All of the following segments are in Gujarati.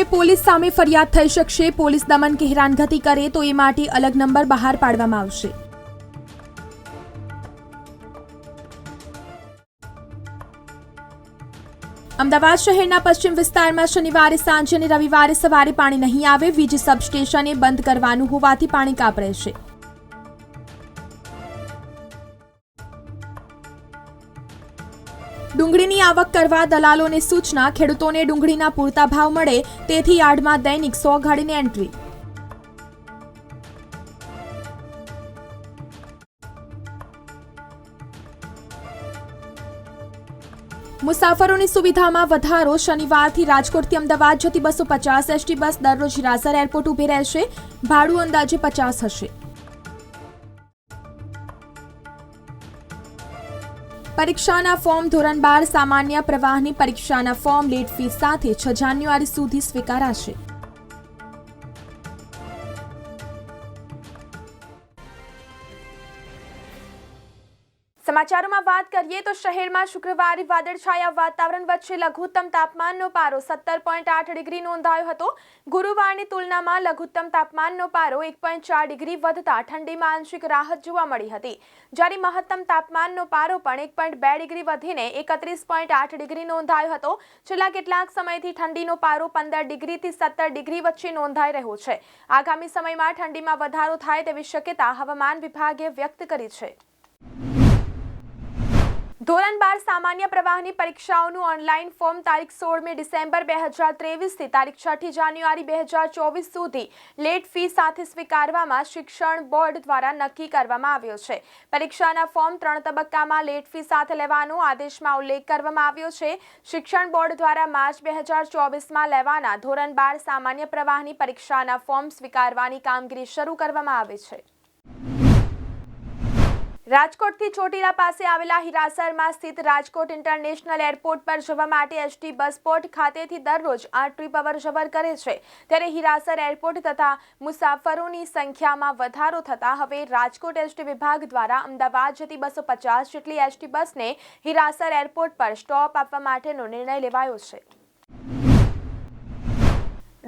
હવે પોલીસ સામે ફરિયાદ થઈ શકશે. પોલીસ દમન કે હેરાનગતિ કરે તો એ માટે અલગ નંબર બહાર પાડવામાં આવશે. અમદાવાદ શહેરના પશ્ચિમ વિસ્તારમાં શનિવારે સાંજે અને રવિવારે સવારે પાણી નહીં આવે. વીજ સબસ્ટેશને બંધ કરવાનું હોવાથી પાણી કાપ રહેશે. આવક કરવા દલાલોને સૂચના, ખેડૂતોને ડુંગળીના પૂરતા ભાવ મળે, તેથી યાર્ડમાં દૈનિક સો ગાડીની એન્ટ્રી. મુસાફરોની સુવિધામાં વધારો, શનિવારથી રાજકોટથી અમદાવાદ જતી બસો પચાસ એસટી બસ દરરોજ હિરાસર એરપોર્ટ ઊભી રહેશે. ભાડું અંદાજે પચાસ હશે. પરીક્ષાના ફોર્મ ધોરણ બાર સામાન્ય પ્રવાહની પરીક્ષાના ફોર્મ લેટ ફી સાથે છ જાન્યુઆરી સુધી સ્વીકારાશે. સમાચારોમાં વાત કરીએ તો શહેરમાં શુક્રવારે વાદળછાયા વાતાવરણ વચ્ચે લઘુત્તમ તાપમાનનો પારો સત્તર પોઈન્ટ આઠ ડિગ્રી નોંધાયો હતો. ગુરુવારની તુલનામાં લઘુત્તમ તાપમાનનો પારો એક પોઈન્ટ ચાર ડિગ્રી વધતા ઠંડીમાં આંશિક રાહત જોવા મળી હતી. જ્યારે મહત્તમ તાપમાનનો પારો પણ એક પોઈન્ટ બે ડિગ્રી વધીને એકત્રીસ પોઈન્ટ આઠ ડિગ્રી નોંધાયો હતો. છેલ્લા કેટલાક સમયથી ઠંડીનો પારો પંદર ડિગ્રીથી સત્તર ડિગ્રી વચ્ચે નોંધાઈ રહ્યો છે. આગામી સમયમાં ઠંડીમાં વધારો થાય તેવી શક્યતા હવામાન વિભાગે વ્યક્ત કરી છે. ધોરણ બાર સામાન્ય પ્રવાહની પરીક્ષાઓનું ઓનલાઈન ફોર્મ તારીખ સોળમી ડિસેમ્બર બે હજાર ત્રેવીસથી તારીખ છઠ્ઠી જાન્યુઆરી બે હજાર ચોવીસ સુધી લેટ ફી સાથે સ્વીકારવામાં શિક્ષણ બોર્ડ દ્વારા નક્કી કરવામાં આવ્યો છે. પરીક્ષાના ફોર્મ ત્રણ તબક્કામાં લેટ ફી સાથે લેવાનો આદેશમાં ઉલ્લેખ કરવામાં આવ્યો છે. શિક્ષણ બોર્ડ દ્વારા માર્ચ બે હજાર ચોવીસમાં લેવાના ધોરણ બાર સામાન્ય પ્રવાહની પરીક્ષાના ફોર્મ સ્વીકારવાની કામગીરી શરૂ કરવામાં આવે છે. રાજકોટથી ચોટીલા પાસે આવેલા હિરાસરમાં સ્થિત રાજકોટ ઇન્ટરનેશનલ એરપોર્ટ પર જવા માટે એસટી બસ પોર્ટ ખાતેથી દરરોજ આઠ ટ્રીપ અવર કરે છે. ત્યારે હિરાસર એરપોર્ટ તથા મુસાફરોની સંખ્યામાં વધારો થતાં હવે રાજકોટ એસટી વિભાગ દ્વારા અમદાવાદ જતી બસો પચાસ જેટલી એસટી બસને હિરાસર એરપોર્ટ પર સ્ટોપ આપવા માટેનો નિર્ણય લેવાયો છે.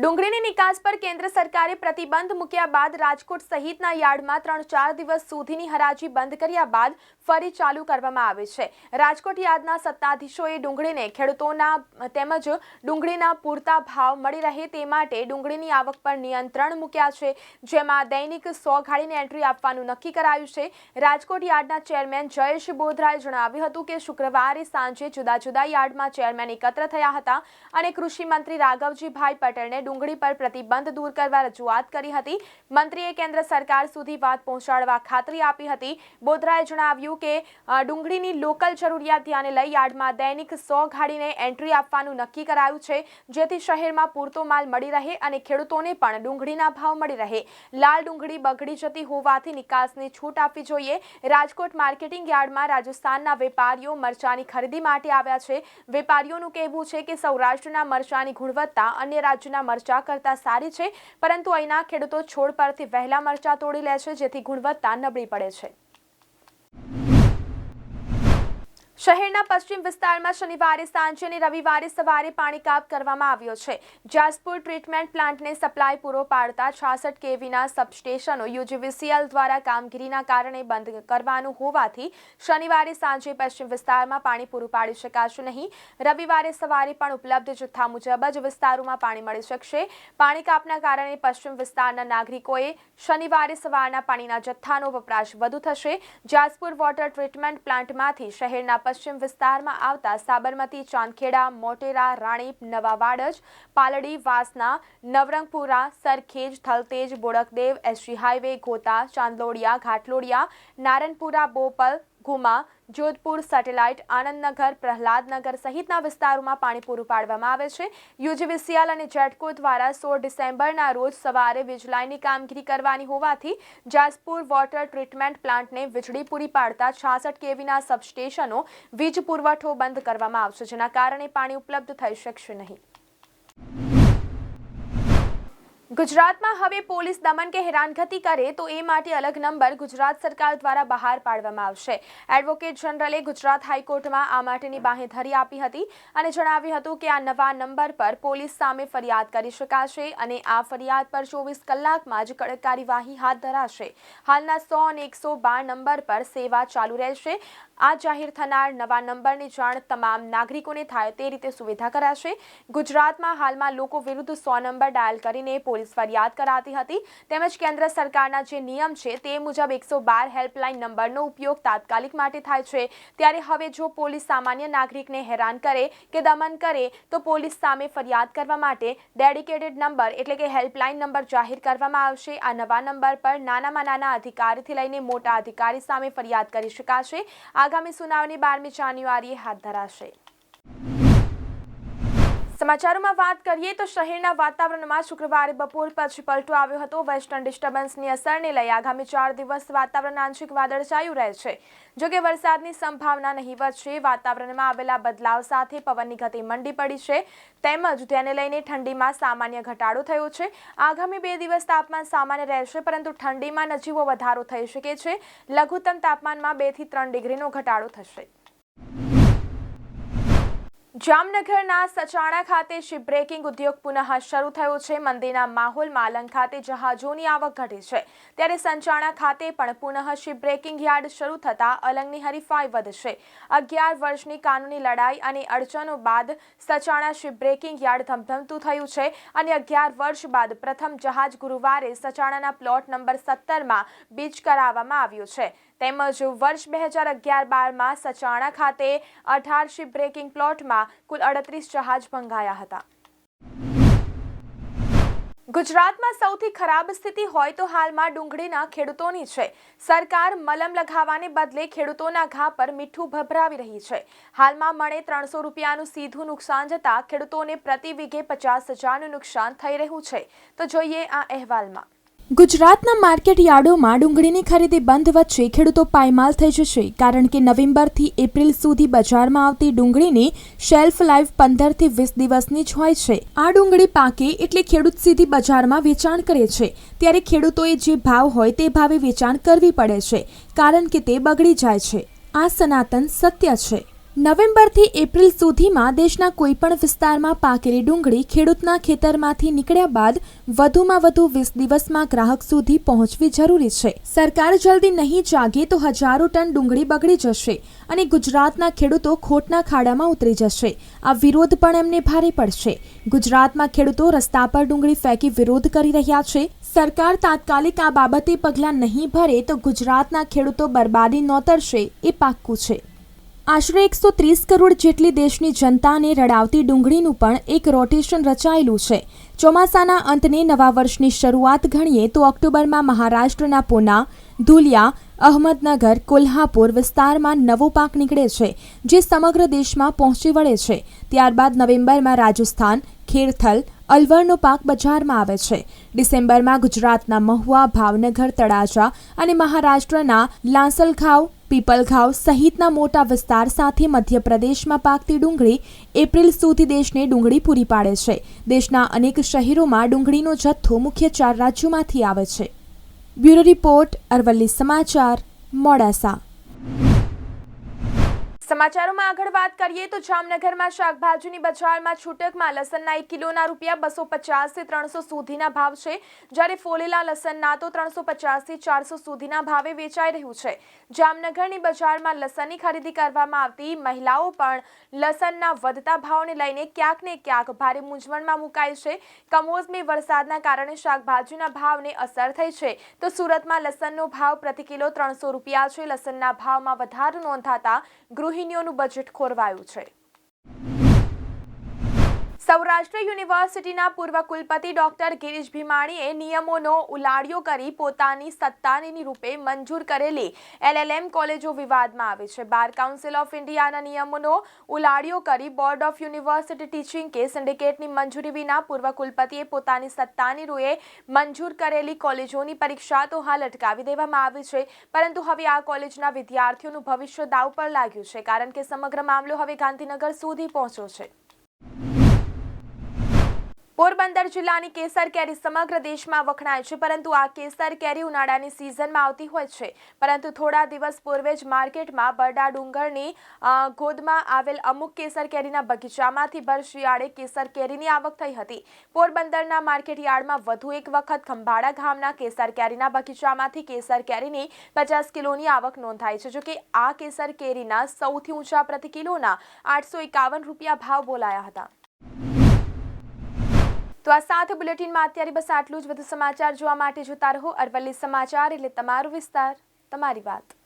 ડુંગળીની નિકાસ પર કેન્દ્ર સરકારે પ્રતિબંધ મૂક્યા બાદ રાજકોટ સહિતના યાર્ડમાં ત્રણ ચાર દિવસ સુધીની હરાજી બંધ કર્યા બાદ ફરી ચાલુ કરવામાં આવે છે. રાજકોટ યાર્ડના સત્તાધીશોએ ડુંગળીને ખેડૂતોના તેમજ ડુંગળીના પૂરતા ભાવ મળી રહે તે માટે ડુંગળીની આવક પર નિયંત્રણ મૂક્યા છે. જેમાં દૈનિક સો ગાડીને એન્ટ્રી આપવાનું નક્કી કરાયું છે. રાજકોટ યાર્ડના ચેરમેન જયેશ બોધરાએ જણાવ્યું હતું કે શુક્રવારે સાંજે જુદા જુદા યાર્ડમાં ચેરમેન એકત્ર થયા હતા અને કૃષિ મંત્રી રાઘવજીભાઈ પટેલને ડુંગળી પર પ્રતિબંધ દૂર કરવા રજૂઆત કરી હતી. મંત્રીએ કેન્દ્ર સરકાર સુધી વાત પહોંચાડવા ખાતરી આપી હતી. બોધરાએ જણાવ્યું કે ડુંગળીની લોકલ જરૂરિયાત ધ્યાને લઈ યાર્ડમાં દૈનિક સો ગાડીને એન્ટ્રી આપવાનું નક્કી કરાયું છે. જેથી શહેરમાં પૂરતો માલ મળી રહે અને ખેડૂતોને પણ ડુંગળીના ભાવ મળી રહે. લાલ ડુંગળી બગડી જતી હોવાથી નિકાસને છૂટ આપવી જોઈએ. રાજકોટ માર્કેટિંગ યાર્ડમાં રાજસ્થાનના વેપારીઓ મરચાની ખરીદી માટે આવ્યા છે. વેપારીઓનું કહેવું છે કે સૌરાષ્ટ્રના મરચાની ગુણવત્તા અન્ય રાજ્યના મરચા કરતાં સારી છે, પરંતુ અહીંના ખેડૂતો છોડ પરથી વહેલા મરચા તોડી લે છે, જેથી ગુણવત્તા નબળી પડે છે. શહેરના પશ્ચિમ વિસ્તારમાં શનિવારે, સાંજે અને રવિવારે સવારે પાણી કાપ કરવામાં આવ્યો છે. જાસપુર ટ્રીટમેન્ટ પ્લાન્ટને સપ્લાય પૂરો પાડતા છાસઠ કેવીના સબસ્ટેશનો યુજીવીસીએલ દ્વારા કામગીરીના કારણે બંધ કરવાનું હોવાથી શનિવારે, સાંજે પશ્ચિમ વિસ્તારમાં પાણી પૂરું પાડી શકાશે નહીં. રવિવારે સવારે પણ ઉપલબ્ધ જથ્થા મુજબ જ વિસ્તારોમાં પાણી મળી શકશે. પાણી કાપના કારણે પશ્ચિમ વિસ્તારના નાગરિકોએ શનિવારે સવારના પાણીના જથ્થાનો વપરાશ વધુ થશે. જાસપુર વોટર ટ્રીટમેન્ટ પ્લાન્ટમાંથી શહેરના પશ્ચિમ વિસ્તારમાં આવતા Sabarmati, Chandkheda, Motera, Ranip Nava Vadaj Paldi, Vasna, Navrangpura, Sarkhej, Thaltej, Bodakdev SG highway, Gota, Chandlodiya, Ghatlodiya, Naranpura, Bopal, Ghuma Jodhpur Satellite Anandnagar, Prahladnagar સહિતના વિસ્તારોમાં પાણી પૂરું પાડવામાં આવે છે. યુજીવીસીએલ અને જેટકો દ્વારા સોળ ડિસેમ્બરના રોજ સવારે વીજ લાઇનની કામગીરી કરવાની હોવાથી જાસપુર વોટર ટ્રીટમેન્ટ પ્લાન્ટને વીજળી પૂરી પાડતા છાસઠ કેવીના સબસ્ટેશનો વીજ પુરવઠો બંધ કરવામાં આવશે, જેના કારણે પાણી ઉપલબ્ધ થઈ શકશે નહીં. ગુજરાતમાં હવે પોલીસ દમન કે હેરાનગતિ કરે તો એ માટે અલગ નંબર ગુજરાત સરકાર દ્વારા બહાર પાડવામાં આવશે. એડવોકેટ જનરલે ગુજરાત હાઈકોર્ટમાં આ માટેની બાંહેધરી આપી હતી અને જણાવ્યું હતું કે આ નવા નંબર પર પોલીસ સામે ફરિયાદ કરી શકાશે અને આ ફરિયાદ પર ચોવીસ કલાકમાં જ કડક કાર્યવાહી હાથ ધરાશે. હાલના સો અને એકસો બાર નંબર પર સેવા ચાલુ રહેશે. આ જાહેર થનાર નવા નંબરની જાણ તમામ નાગરિકોને થાય તે રીતે સુવિધા કરાશે. ગુજરાતમાં હાલમાં લોકો વિરુદ્ધ સો નંબર ડાયલ કરીને પોલીસ ફરિયાદ કરાતી હતી. તેમજ કેન્દ્ર સરકારના જે નિયમ છે તે મુજબ એકસો બાર હેલ્પલાઇન નંબરનો ઉપયોગ તાત્કાલિક માટે થાય છે. ત્યારે હવે જો પોલીસ સામાન્ય નાગરિકને હેરાન કરે કે દમન કરે, તો પોલીસ સામે ફરિયાદ કરવા માટે ડેડિકેટેડ નંબર એટલે કે હેલ્પલાઇન નંબર જાહેર કરવામાં આવશે. આ નવા નંબર પર નાનામાં નાના અધિકારીથી લઈને મોટા અધિકારી સામે ફરિયાદ કરી શકાશે. આગામી સુનાવણી બારમી જાન્યુઆરીએ હાથ ધરાશે. સમાચારોમાં વાત કરીએ તો શહેરના વાતાવરણમાં શુક્રવારે બપોર પછી પલટો આવ્યો હતો. વેસ્ટર્ન ડિસ્ટર્બન્સની અસરને લઈ આગામી ચાર દિવસ વાતાવરણ આંશિક વાદળછાયું રહેશે જોકે વરસાદની સંભાવના નહીવત છે, વાતાવરણમાં આવેલા બદલાવ સાથે પવનની ગતિ મંડી પડી છે. તેમજ તેને લઈને ઠંડીમાં સામાન્ય ઘટાડો થયો છે. આગામી બે દિવસ તાપમાન સામાન્ય રહેશે, પરંતુ ઠંડીમાં નજીવો વધારો થઈ શકે છે. લઘુત્તમ તાપમાનમાં બેથી ત્રણ ડિગ્રીનો ઘટાડો થશે. જામનગરના સચાણા ખાતે શિપબ્રેકિંગ ઉદ્યોગ પુનઃ શરૂ થયો છે. મંદિરના માહોલમાં અલંગ ખાતે જહાજોની આવક ઘટી છે. ત્યારે સંચાણા ખાતે પણ પુનઃ શિપબ્રેકિંગ યાર્ડ શરૂ થતાં અલંગની હરીફાઈ વધશે. અગિયાર વર્ષની કાનૂની લડાઈ અને અડચણો બાદ સચાણા શિપબ્રેકિંગ યાર્ડ ધમધમતું થયું છે અને અગિયાર વર્ષ બાદ પ્રથમ જહાજ ગુરુવારે સચાણાના પ્લોટ નંબર સત્તરમાં બીચ કરાવવામાં આવ્યું છે. તેમજ વર્ષ બે હજાર અગિયાર બારમાં સચાણા ખાતે અઢાર શિપબ્રેકિંગ પ્લોટમાં કુલ અડત્રીસ જહાજ ભંગાયા હતા. ગુજરાતમાં સૌથી ખરાબ સ્થિતિ હોય તો હાલમાં ડુંગળીના ખેડૂતોની છે. સરકાર મલમ લગાવવાને બદલે ખેડૂતોના ઘા પર મીઠું ભભરાવી રહી છે. હાલમાં મળે ત્રણસો રૂપિયાનું સીધું નુકસાન જતાં ખેડૂતોને પ્રતિ વીઘે પચાસ હજારનું નુકસાન થઈ રહ્યું છે. તો જોઈએ આ અહેવાલમાં. ગુજરાતના માર્કેટ યાર્ડોમાં ડુંગળીની ખરીદી બંધ વચ્ચે ખેડૂતો પાયમાલ થઈ જશે, કારણ કે નવેમ્બરથી એપ્રિલ સુધી બજારમાં આવતી ડુંગળીની શેલ્ફ લાઈફ પંદરથી વીસ દિવસની જ હોય છે. આ ડુંગળી પાકે એટલે ખેડૂત સીધી બજારમાં વેચાણ કરે છે. ત્યારે ખેડૂતોએ જે ભાવ હોય તે ભાવે વેચાણ કરવી પડે છે, કારણ કે તે બગડી જાય છે. આ સનાતન સત્ય છે. નવેમ્બરથી એપ્રિલ સુધીમાં દેશના કોઈપણ વિસ્તારમાં પાકેલી ડુંગળી ખેડૂતના ખેતરમાંથી નીકળ્યા બાદ વધુમાં વધુ વીસ દિવસમાં ગ્રાહક સુધી પહોંચવી જરૂરી છે. સરકાર જલ્દી નહીં જાગે તો હજારો ટન ડુંગળી બગડી જશે અને ગુજરાતના ખેડૂતો ખોટના ખાડામાં ઉતરી જશે. આ વિરોધ પણ એમને ભારે પડશે. ગુજરાતમાં ખેડૂતો રસ્તા પર ડુંગળી ફેંકી વિરોધ કરી રહ્યા છે. સરકાર તાત્કાલિક આ બાબતે પગલાં નહીં ભરે તો ગુજરાતના ખેડૂતો બરબાદી નોતરશે એ પાક્કું છે. આશરે એકસો ત્રીસ કરોડ જેટલી દેશની જનતાને રડાવતી ડુંગળીનું પણ એક રોટેશન રચાયેલું છે. ચોમાસાના અંતને નવા વર્ષની શરૂઆત ગણીએ તો ઓક્ટોબરમાં મહારાષ્ટ્રના પૂના, ધુલિયા, અહમદનગર, કોલ્હાપુર વિસ્તારમાં નવો પાક નીકળે છે, જે સમગ્ર દેશમાં પહોંચી વળે છે. ત્યારબાદ નવેમ્બરમાં રાજસ્થાન ખેરથલ અલવરનો પાક બજારમાં આવે છે. ડિસેમ્બરમાં ગુજરાતના મહુવા, ભાવનગર, તળાજા અને મહારાષ્ટ્રના લાંસલખાવ પીપલગાંવ સહિતના મોટા વિસ્તાર સાથે મધ્યપ્રદેશમાં પાકતી ડુંગળી એપ્રિલ સુધી દેશને ડુંગળી પૂરી પાડે છે. દેશના અનેક શહેરોમાં ડુંગળીનો જથ્થો મુખ્ય ચાર રાજ્યોમાંથી આવે છે. બ્યુરો રિપોર્ટ અરવલ્લી સમાચાર મોડાસા. સમાચારોમાં આગળ વાત કરીએ તો જામનગરમાં શાકભાજીની બજારમાં છૂટકમાં લસણના એક કિલોના રૂપિયા બસો પચાસથી ત્રણસો સુધીના ભાવ છે. જ્યારે ફોલેલા લસણના તો ત્રણસો પચાસથી ચારસો સુધીના ભાવે વેચાઈ રહ્યું છે. જામનગરની બજારમાં લસણની ખરીદી કરવામાં આવતી મહિલાઓ પણ લસણના વધતા ભાવને લઈને ક્યાંક ક્યાંક ભારે મૂંઝવણમાં મુકાય છે. કમોસમી વરસાદના કારણે શાકભાજીના ભાવને અસર થઈ છે. તો સુરતમાં લસણનો ભાવ પ્રતિ કિલો ત્રણસો રૂપિયા છે. લસણના ભાવમાં વધારો નોંધાતા ગૃહિણીઓનું બજેટ ખોરવાયું છે. સૌરાષ્ટ્ર યુનિવર્સિટીના પૂર્વ કુલપતિ ડોક્ટર ગિરીશ ભીમાણીએ નિયમોનો ઉલાડિયો કરી પોતાની સત્તાની રૂપે મંજૂર કરેલી એલએલએમ કોલેજો વિવાદમાં આવી છે. બાર કાઉન્સિલ ઓફ ઇન્ડિયાના નિયમોનો ઉલાડિયો કરી બોર્ડ ઓફ યુનિવર્સિટી ટીચિંગ કે સિન્ડિકેટની મંજૂરી વિના પૂર્વ કુલપતિએ પોતાની સત્તાની રૂએ મંજૂર કરેલી કોલેજોની પરીક્ષા તો હાલ અટકાવી દેવામાં આવી છે. પરંતુ હવે આ કોલેજના વિદ્યાર્થીઓનું ભવિષ્ય દાવ પર લાગ્યું છે, કારણ કે સમગ્ર મામલો હવે ગાંધીનગર સુધી પહોંચ્યો છે. પોરબંદર જિલ્લાની કેસર કેરી સમગ્ર દેશમાં વખણાય છે, પરંતુ આ કેસર કેરી ઉનાળાની સિઝનમાં આવતી હોય છે. પરંતુ થોડા દિવસ પૂર્વે જ માર્કેટમાં બરડા ડુંગરની ગોદમાં આવેલ અમુક કેસર કેરીના બગીચામાંથી ભર શિયાળે કેસર કેરીની આવક થઈ હતી. પોરબંદરના માર્કેટ યાર્ડમાં વધુ એક વખત ખંભાળા ગામના કેસર કેરીના બગીચામાંથી કેસર કેરીની પચાસ કિલોની આવક નોંધાઈ છે. જોકે આ કેસર કેરીના સૌથી ઊંચા પ્રતિ કિલોના આઠસો એકાવન રૂપિયા ભાવ બોલાયા હતા. તો આ સાથે બુલેટિનમાં અત્યારે બસ આટલું જ. વધુ સમાચાર જોવા માટે જોતા રહો અરવલ્લી સમાચાર એટલે તમારો વિસ્તાર. તમારી વાત.